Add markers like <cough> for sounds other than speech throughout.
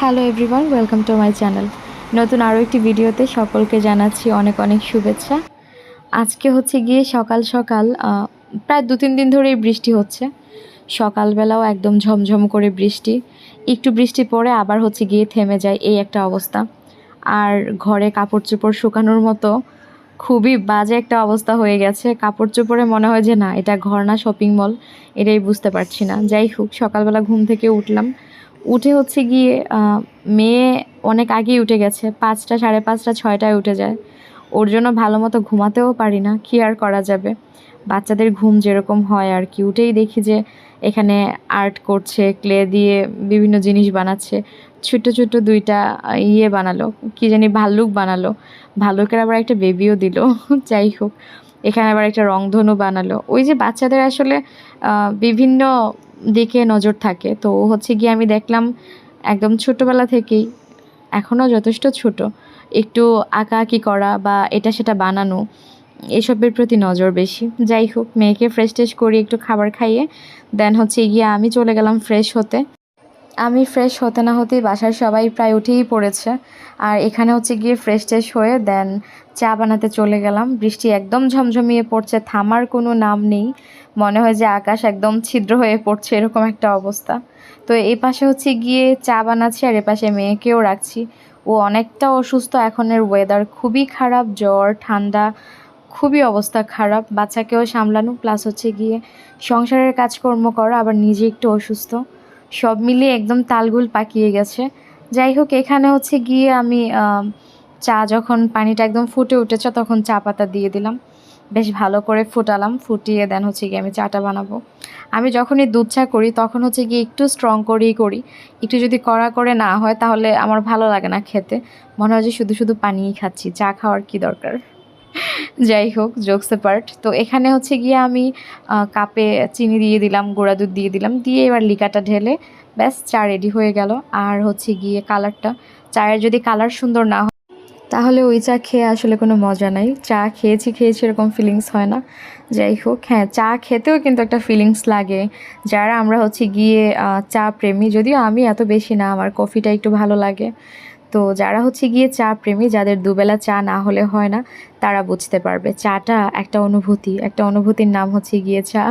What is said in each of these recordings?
Hello everyone welcome to my channel নতুন আরও একটি ভিডিওতে সকলকে জানাচ্ছি অনেক অনেক শুভেচ্ছা। আজকে হচ্ছে গিয়ে সকাল সকাল প্রায় দু তিন দিন ধরেই বৃষ্টি হচ্ছে। সকালবেলাও একদম ঝমঝম করে বৃষ্টি। একটু বৃষ্টি পরে আবার হচ্ছে গিয়ে থেমে যায় এই একটা অবস্থা। আর ঘরে কাপড় চোপড় শুকানোর মতো খুবই বাজে একটা অবস্থা হয়ে গেছে। কাপড় চোপড়ে মনে হয় যে না, এটা ঘর না শপিং মল এটাই বুঝতে পারছি না। যাই হোক, সকালবেলা ঘুম থেকে উঠলাম। উঠে হচ্ছে গিয়ে মেয়ে অনেক আগেই উঠে গেছে, পাঁচটা, সাড়ে পাঁচটা, ছয়টায় উঠে যায়। ওর জন্য ভালো মতো ঘুমাতেও পারি না, কি আর করা যাবে? বাচ্চাদের ঘুম যেরকম হয় আর কি। উঠেই দেখি যে এখানে আর্ট করছে, ক্লে দিয়ে বিভিন্ন জিনিস বানাচ্ছে। ছোট্ট ছোট্ট দুইটা ইয়ে বানালো, কি জানি ভাল্লুক বানালো। ভাল্লুকের আবার একটা বেবিও দিল। <laughs> যাই হোক। এখানে আবার একটা রংধনু বানালো। ওই যে বাচ্চাদের আসলে বিভিন্ন দিকে নজর থাকে। তো হচ্ছে গিয়ে আমি দেখলাম একদম ছোটোবেলা থেকেই এখনও যথেষ্ট ছোট, একটু আঁকাআঁকি করা বা এটা সেটা বানানো, এসবের প্রতি নজর বেশি। যাই হোক, মেয়েকে ফ্রেশ ট্রেশ করি একটু খাবার খাইয়ে দেন হচ্ছে গিয়ে আমি চলে গেলাম ফ্রেশ হতে। আমি ফ্রেশ হতে না হতেই বাসার সবাই প্রায় উঠেই পড়েছে। আর এখানে হচ্ছে গিয়ে ফ্রেশ ট্রেশ হয়ে দেন চা বানাতে চলে গেলাম। বৃষ্টি একদম ঝমঝমিয়ে পড়ছে, থামার কোনো নাম নেই। মনে হয় যে আকাশ একদম ছিদ্র হয়ে পড়ছে, এরকম একটা অবস্থা। তো এই পাশে হচ্ছে গিয়ে চা বানাচ্ছি আর এ পাশে মেয়েকেও রাখছি। ও অনেকটা অসুস্থ, এখনের ওয়েদার খুবই খারাপ, জ্বর, ঠান্ডা, খুবই অবস্থা খারাপ। বাচ্চাকেও সামলানো প্লাস হচ্ছে গিয়ে সংসারের কাজকর্ম করা, আবার নিজে একটু অসুস্থ। সব মিলিয়ে একদম তালগুল পাকিয়ে গেছে। যাই হোক, এখানে হচ্ছে গিয়ে আমি চা যখন পানিটা একদম ফুটে উঠেছে তখন চা পাতা দিয়ে দিলাম। বেশ ভালো করে ফুটালাম, ফুটিয়ে দেন হচ্ছে গিয়ে আমি চাটা বানাবো। আমি যখনই দুধ চা করি তখন হচ্ছে গিয়ে একটু স্ট্রং করেই করি। একটু যদি কড়া করে না হয় তাহলে আমার ভালো লাগে না খেতে। মনে হয় যে শুধু শুধু পানিই খাচ্ছি। চা খাওয়ার কি দরকার? যাই হোক জোকসে পার্ট তো এখানে হচ্ছে গিয়ে আমি কাপে চিনি দিয়ে দিলাম, গুঁড়া দুধ দিয়ে দিলাম, দিয়ে এবার লিকাটা ঢেলে ব্যাস, চা রেডি হয়ে গেল। আর হচ্ছে গিয়ে কালারটা চায়ের যদি কালার সুন্দর না হয়, তাহলে ওই চা খেয়ে আসলে কোনো মজা নাই। চা খেয়েছি খেয়েছি এরকম ফিলিংস হয় না। যাই হোক হ্যাঁ চা খেতেও কিন্তু একটা ফিলিংস লাগে। যারা আমরা হচ্ছে গিয়ে চা প্রেমী, যদিও আমি এত বেশি না, আমার কফিটা একটু ভালো লাগে। তো যারা হচ্ছে গিয়ে চা প্রেমী, যাদের দুবেলা চা না হলে হয় না, তারা বুঝতে পারবে। চাটা একটা অনুভূতি, একটা অনুভূতির নাম হচ্ছে গিয়ে চা।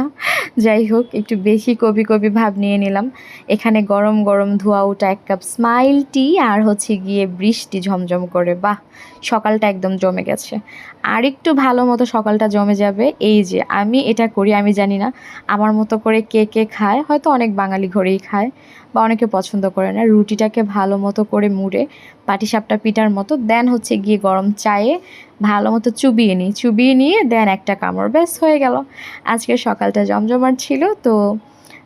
যাই হোক, একটু বেশি কবি কবি ভাব নিয়ে নিলাম। এখানে গরম গরম ধোয়া ওটা এক কাপ স্মাইল টি আর হচ্ছে গিয়ে বৃষ্টি ঝমঝম করে। বাহ! সকালটা একদম জমে গেছে। আর একটু ভালো মতো সকালটা জমে যাবে, এই যে আমি এটা করি, আমি জানি না, আমার মতো করে কে কে খায়, হয়তো অনেক বাঙালি ঘরেই খায় বা অনেকে পছন্দ করে না, রুটিটাকে ভালো মতো করে মুড়ে, পাটিসাপটা পিঠার মতো, দেন হচ্ছে গিয়ে গরম চায়ে ভালো মতো চুবিয়ে নিই, চুবিয়ে নিয়ে দেন একটা কামড়, ব্যাস হয়ে গেল। আজকে সকালটা জমজমাট ছিল, তো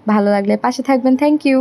ভালো লাগলে পাশে থাকবেন থ্যাংক ইউ